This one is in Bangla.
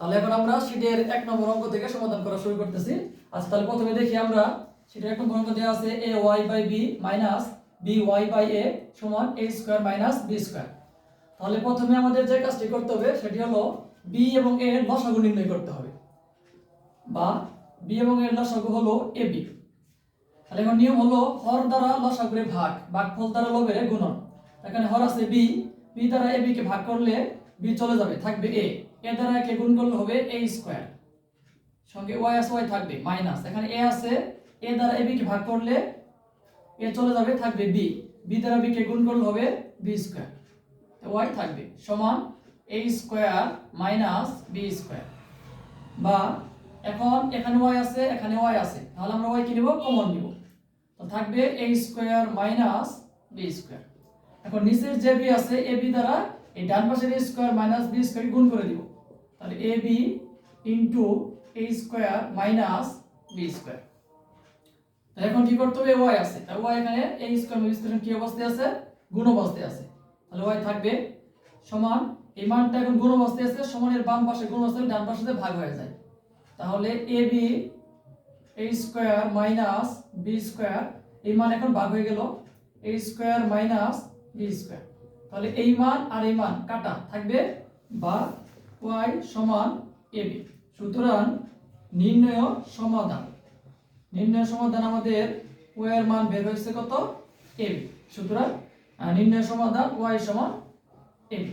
তাহলে এখন আমরা শীটের এক নম্বর অঙ্ক থেকে সমাধান করা শুরু করতেছি। আচ্ছা তাহলে প্রথমে দেখি আমরা শীটের এক নম্বর অঙ্ক দেওয়া আছে A Y by B minus B Y by A সমান A square minus B square তাহলে প্রথমে আমাদের যে কাজটি করতে হবে, সেটি হলো বি এবং এ এর লসাগু নির্ণয় করতে হবে। বা বি এবং এর লসাগু হলো এ বি তাহলে এখন নিয়ম হলো হর দ্বারা লসাগুরে ভাগ ভাগফল দ্বারা লবের গুণন। এখানে হর আছে বি বি দ্বারা এ বি কে ভাগ করলে বি চলে যাবে, থাকবে এ। এ দ্বারা একে গুণ করলে হবে এ স্কোয়ার। সঙ্গে ওয়াই আছে, ওয়াই থাকবে, মাইনাস। এখানে এ আছে, এ দ্বারা এ বি কে ভাগ করলে এ চলে যাবে, থাকবে বি। বি দ্বারা বি কে গুণ করলে হবে বি স্কোয়ার। ওয়াই থাকবে, সমান A square minus B square. বা এখন এখানে ওয়াই আছে, এখানে ওয়াই আছে। তাহলে আমরা ওয়াই কি নিব? কমন নিব। তো থাকবে A square minus B square. এখন নিচের যে বি আছে, এ বি দ্বারা এই ডান পাশের A square minus B square গুণ করে দিব। তাহলে A B into A square minus B square এখন কি করতে হবে? ওয়াই আছে। তাহলে ওয়াই এখানে এ স্কোয়ার বি স্কোয়ার কি অবস্থায় আছে? গুণ অবস্থায় আছে। তাহলে ওয়াই থাকবে সমান, এই মানটা এখন গুণ অবস্থায় আছে, সমানের বাম পাশে গুণ অবস্থায় ডান পাশে ভাগ হয়ে যায়। তাহলে A B A square minus B square এই মান এখন ভাগ হয়ে গেল A square minus B square তাহলে এই মান আর এই মান কাটা থাকবে বা ওয়াই সমান এবি সুতরাং নির্ণয় সমাধান। নির্ণয় সমাধান আমাদের ওয়াই এর মান বের হয়েছে কত? এবি সুতরাং নির্ণয় সমাধান ওয়াই সমান এবি